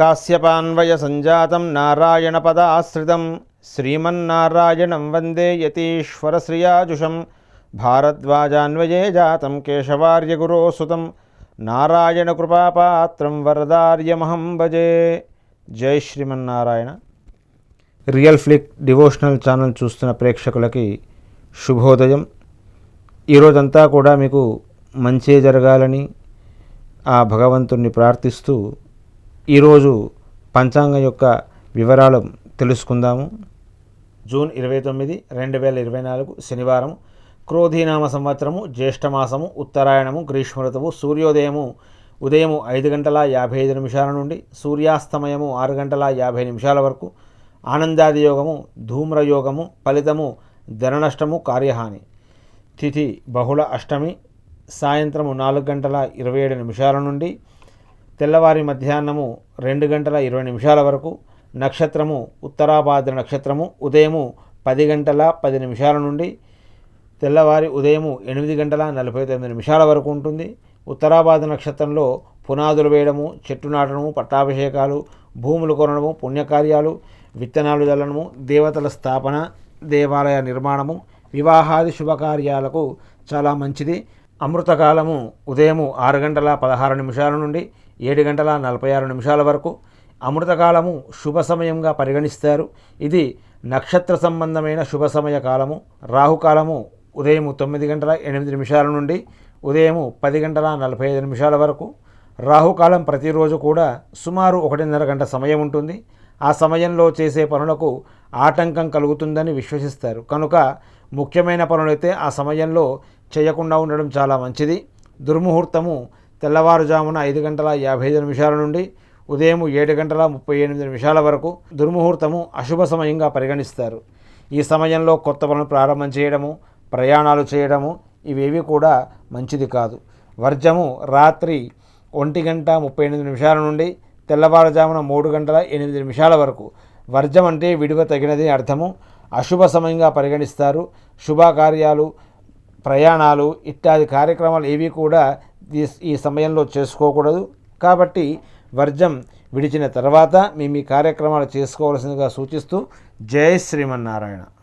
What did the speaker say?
కాశ్యపాన్వయ సంజాతం నారాయణపదాశ్రితం శ్రీమన్నారాయణం వందే యతీశ్వరశ్రియాజుషం భారద్వాజాన్వయే జాతం కేశవార్యగురో సుతం నారాయణకృపాపాత్రం వరదార్యమహం భజే జై Srimannarayana real flick devotional channel చూస్తున్న ప్రేక్షకులకి శుభోదయం। ఈరోజంతా కూడా మీకు మంచి జరగాలని ఆ భగవంతుణ్ణి ప్రార్థిస్తూ ఈరోజు పంచాంగం యొక్క వివరాలు తెలుసుకుందాము. జూన్ ఇరవై తొమ్మిది రెండు వేల ఇరవై నాలుగు శనివారం. క్రోధీనామ సంవత్సరము జ్యేష్ఠమాసము ఉత్తరాయణము గ్రీష్మ ఋతువు సూర్యోదయము ఉదయము ఐదు గంటల యాభై ఐదు నిమిషాల నుండి సూర్యాస్తమయము ఆరు గంటల యాభై నిమిషాల వరకు ఆనందాది యోగము ధూమ్రయోగము ఫలితము ధననష్టము కార్యహాని. తిథి బహుళ అష్టమి సాయంత్రము నాలుగు గంటల ఇరవై ఏడు నిమిషాల నుండి తెల్లవారి మధ్యాహ్నము రెండు గంటల ఇరవై నిమిషాల వరకు నక్షత్రము ఉత్తరాభాద్ర నక్షత్రము ఉదయము పది గంటల పది నిమిషాల నుండి తెల్లవారి ఉదయము ఎనిమిది గంటల నలభై తొమ్మిది నిమిషాల వరకు ఉంటుంది. ఉత్తరాభాద్ర నక్షత్రంలో పునాదులు వేయడము చెట్టు నాటడము పట్టాభిషేకాలు భూములు కొనడము పుణ్యకార్యాలు విత్తనాలు చల్లడము దేవతల స్థాపన దేవాలయ నిర్మాణము వివాహాది శుభకార్యాలకు చాలా మంచిది. అమృతకాలము ఉదయము ఆరు గంటల పదహారు నిమిషాల నుండి ఏడు గంటల నలభై ఆరు నిమిషాల వరకు అమృతకాలము శుభ సమయంగా పరిగణిస్తారు. ఇది నక్షత్ర సంబంధమైన శుభ సమయ కాలము. రాహుకాలము ఉదయం తొమ్మిది గంటల ఎనిమిది నిమిషాల నుండి ఉదయము పది గంటల నలభై ఐదు నిమిషాల వరకు. రాహుకాలం ప్రతిరోజు కూడా సుమారు ఒకటిన్నర గంట సమయం ఉంటుంది. ఆ సమయంలో చేసే పనులకు ఆటంకం కలుగుతుందని విశ్వసిస్తారు. కనుక ముఖ్యమైన పనులైతే ఆ సమయంలో చేయకుండా ఉండడం చాలా మంచిది. దుర్ముహూర్తము తెల్లవారుజామున ఐదు గంటల యాభై ఐదు నిమిషాల నుండి ఉదయం ఏడు గంటల ముప్పై ఎనిమిది నిమిషాల వరకు దుర్ముహూర్తము అశుభ సమయంగా పరిగణిస్తారు. ఈ సమయంలో కొత్త పనులు ప్రారంభం చేయడము ప్రయాణాలు చేయడము ఇవేవి కూడా మంచిది కాదు. వర్జము రాత్రి ఒంటి గంట ముప్పై ఎనిమిది నిమిషాల నుండి తెల్లవారుజామున మూడు గంటల ఎనిమిది నిమిషాల వరకు. వర్జం అంటే విడువ తగినది అర్థము. అశుభ సమయంగా పరిగణిస్తారు. శుభకార్యాలు ప్రయాణాలు ఇత్యాది కార్యక్రమాలు ఏవి కూడా ఈ ఈ సమయంలో చేసుకోకూడదు. కాబట్టి వర్జం విడిచిన తర్వాత మీ మీ కార్యక్రమాలు చేసుకోవాల్సిందిగా సూచిస్తూ జై శ్రీమన్నారాయణ.